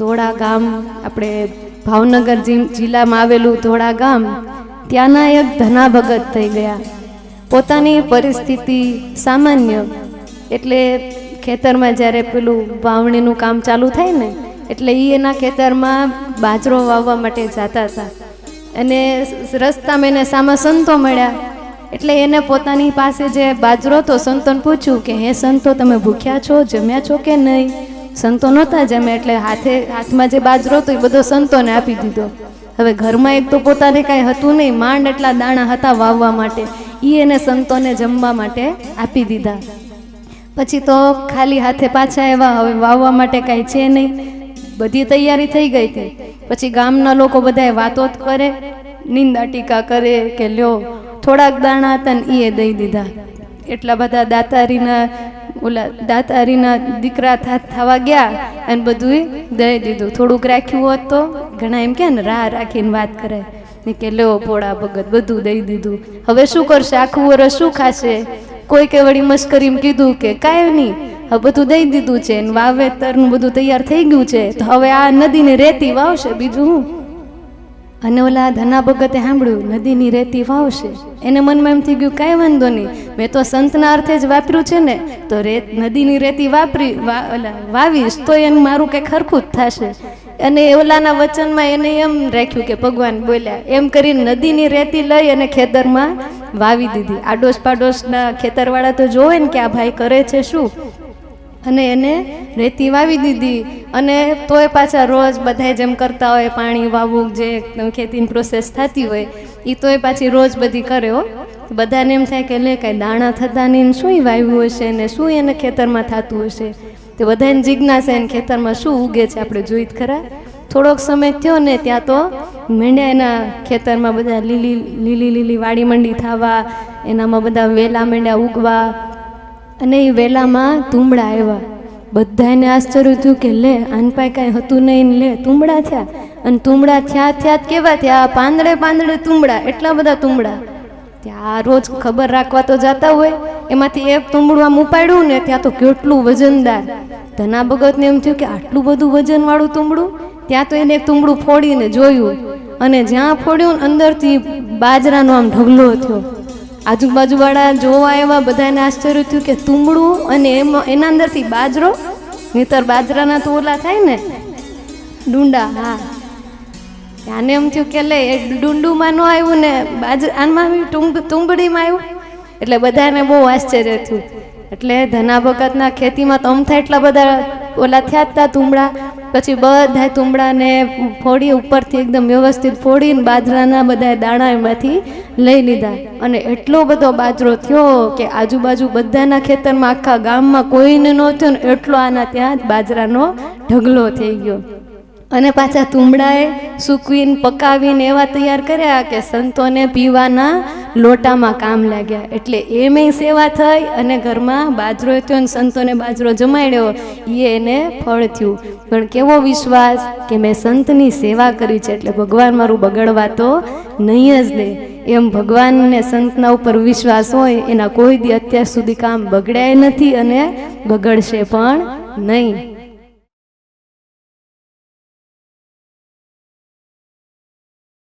ધોળા ગામ આપણે ભાવનગર જિલ્લામાં આવેલું ધોળા ગામ ત્યાંના એક ધના ભગત થઈ ગયા. પોતાની પરિસ્થિતિ સામાન્ય, એટલે ખેતરમાં જ્યારે પેલું વાવણીનું કામ ચાલુ થાય ને, એટલે એ એના ખેતરમાં બાજરો વાવવા માટે જતા હતા. અને રસ્તામાં એને સામા સંતો મળ્યા. એટલે એને પોતાની પાસે જે બાજરો તો સંતોને પૂછ્યું કે, હે સંતો, તમે ભૂખ્યા છો, જમ્યા છો કે નહીં? સંતો નહોતા જમે એટલે હાથે, હાથમાં જે બાજરો હતો એ બધો સંતોને આપી દીધો. હવે ઘરમાં એક તો પોતાને કાંઈ હતું નહીં, માંડ એટલા દાણા હતા વાવવા માટે. એ એને સંતોને જમવા માટે આપી દીધા. પછી તો ખાલી હાથે પાછા આવ્યા, હવે વાવવા માટે કાંઈ છે નહીં. બધી તૈયારી થઈ ગઈ હતી. પછી ગામના લોકો બધાએ વાતો જ કરે, નિંદા ટીકા કરે કે લ્યો, થોડાક દાણા હતા ને એ દઈ દીધા. એટલા બધા દાતારીના ઓલા દાતારીના દીકરા થવા ગયા અને બધું દઈ દીધું. થોડુંક રાખ્યું હોત તો ઘણા એમ કે ને, રાહ રાખીને વાત કરે. ને કે લો ભોળા ભગત, બધું દઈ દીધું. હવે શું કરશે? આખું વરસ શું ખાશે? કોઈ કે વળી મસ્કરીમ કીધું કે, કાંઈ નહીં. હવે બધું દઈ દીધું છે વાવેતરનું બધું તૈયાર થઈ ગયું છે. તો હવે આ નદીને રેતી વાવશે બીજું હું? અને ઓલા ધના ભગતે સાંભળ્યું, નદીની રેતી વાવશે. એને મનમાં એમ થઈ ગયું, કાંઈ વાંધો નહીં, મેં તો સંતના અર્થે જ વાપર્યું છે ને, તો રેત નદીની રેતી વાપરી ઓલા, વાવીશ તો એમ મારું કંઈક ખરખું જ થશે. અને ઓલાના વચનમાં એને એમ રાખ્યું કે, ભગવાન બોલ્યા. એમ કરીને નદીની રેતી લઈ અને ખેતરમાં વાવી દીધી. આડોશ પાડોશના ખેતરવાળા તો જોવે ને કે આ ભાઈ કરે છે શું? અને એને રેતી વાવી દીધી. અને તોય પાછા રોજ બધાય જેમ કરતા હોય, પાણી વાવવું જે ખેતીની પ્રોસેસ થતી હોય એ તોય પાછી રોજ બધી કર્યો બધાને એમ થાય કે લે કાંઈ દાણા થતા નહીં શું વાવ્યું હશે ને શું એને ખેતરમાં થતું હશે? તે બધાને જિજ્ઞાસા એને ખેતરમાં શું ઉગે છે આપણે જોઈ જ ખરા. થોડોક સમય થયો ને ત્યાં તો મેંઢ્યા એના ખેતરમાં બધા લીલી લીલી લીલી વાડી મંડી થવા, એનામાં બધા વેલા મેંઢ્યા ઉગવા અને એ વેલામાં તુંબડા આવ્યા. બધાને આશ્ચર્ય થયું કે લે આનપાય કાંઈ હતું નહીં લે તુંબડા થયા. અને તુંબડા થયા થયા કેવા થયા? પાંદડે પાંદડે તુંબડા એટલા બધા તુંબડા ત્યાં રોજ ખબર રાખવા તો જતા હોય, એમાંથી એક તુંબડું આમ ઉપાડ્યું ને ત્યાં તો કેટલું વજનદાર. ધના ભગતને એમ થયું કે આટલું બધું વજનવાળું તુંબડું ત્યાં તો એને એક તુંબડું ફોડીને જોયું. અને જ્યાં ફોડ્યું અંદરથી બાજરાનો આમ ઢગલો થયો. આજુબાજુવાળા જોવા એવા બધાને આશ્ચર્ય થયું કે તુંબડું અને એમાં એના અંદરથી બાજરો? નહીતર બાજરાના તો ઓલા થાય ને? ડુંડા, હા. આને એમ થયું કે લે, એ ડુંડુમાં ન આવ્યું ને, બાજ આનમાં આવ્યું તુંબ તુંબડીમાં આવ્યું? એટલે બધાને બહુ આશ્ચર્ય થયું. એટલે ધના ભગતના ખેતીમાં તો અમથા એટલા બધા ઓલા થયા જ તા તુંબડા પછી બધા તુંબડાને ફોડી ઉપરથી એકદમ વ્યવસ્થિત ફોડીને બાજરાના બધા દાણા એમાંથી લઈ લીધા. અને એટલો બધો બાજરો થયો કે આજુબાજુ બધાના ખેતરમાં આખા ગામમાં કોઈને ન થયો ને એટલો આના ત્યાં જ બાજરાનો ઢગલો થઈ ગયો. અને પાછા તુંબડાએ સૂકવીને, પકાવીને એવા તૈયાર કર્યા કે સંતોને પીવાના લોટામાં કામ લાગ્યા. એટલે એમે સેવા થઈ અને ઘરમાં બાજરો થયો ને સંતોને બાજરો જમાડ્યો. એ એને ફળ થયું. પણ કેવો વિશ્વાસ કે મેં સંતની સેવા કરી છે એટલે ભગવાન મારું બગડવા તો નહીં જ દે. એમ ભગવાનને સંતના ઉપર વિશ્વાસ હોય, એના કોઈ દી અત્યાર સુધી કામ બગડ્યા નથી અને બગડશે પણ નહીં.